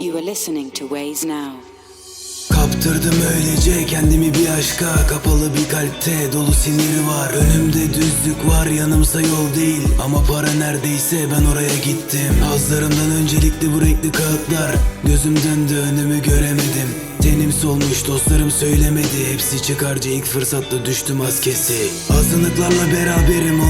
You are listening to Ways Now. Kaptırdım öylece kendimi bir aşka. Kapalı bir kalpte dolu sinir var. Önümde düzlük var yanımsa yol değil. Ama para neredeyse ben oraya gittim. Hazlarımdan öncelikli bu renkli kağıtlar. Gözüm döndü önümü göremedim. Tenim solmuş dostlarım söylemedi. Hepsi çıkarcı ilk fırsatta düştü maskesi Azınlıklarla beraberim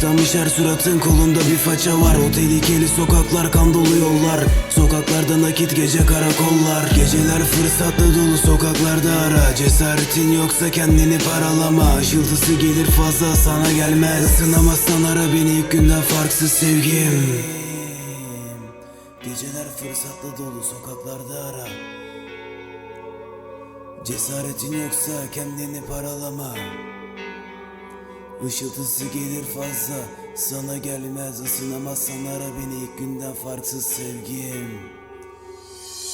arar Dışlanmış her suratın kolunda bir faça var. O tehlikeli sokaklar kan dolu yollar. Sokaklarda nakit gece karakollar. Geceler fırsatla dolu sokaklarda ara. Cesaretin yoksa kendini paralama. Işıltısı gelir fazla sana gelmez. Sınamazsan ara beni ilk günden farksız sevgim. Geceler fırsatla dolu sokaklarda ara. Cesaretin yoksa kendini paralama Işıltısı gelir fazla. Sana gelmez ısınamazsan ara beni. İlk günden farksız sevgim.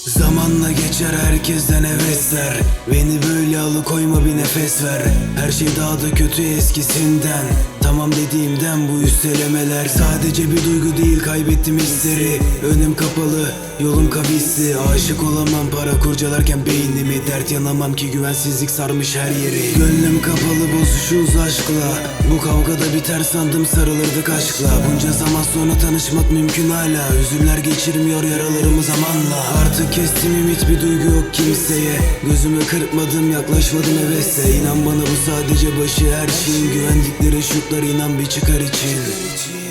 Zamanla geçer herkesten hevesler Beni böyle alıkoyma bir nefes ver. Her şey daha da kötü eskisinden Tamam dediğimden bu üstelemeler Sadece bir duygu değil kaybettim hisleri. Önüm kapalı yolum kavisli. Aşık olamam para kurcalarken beynimi Dert yanamam ki güvensizlik sarmış her yeri. Gönlüm kapalı bozuşuz aşkla. Bu kavgada biter sandım sarılırdık aşkla. Bunca zaman sonra tanışmak mümkün hala. Üzümler geçirmiyor yaralarımı zamanla. Artık kestim ümit bir duygu yok kimseye. Gözümü kırpmadım yaklaşmadım hevesle. İnan bana bu sadece başı her şeyin Güvendikleri şutlar inan bir çıkar için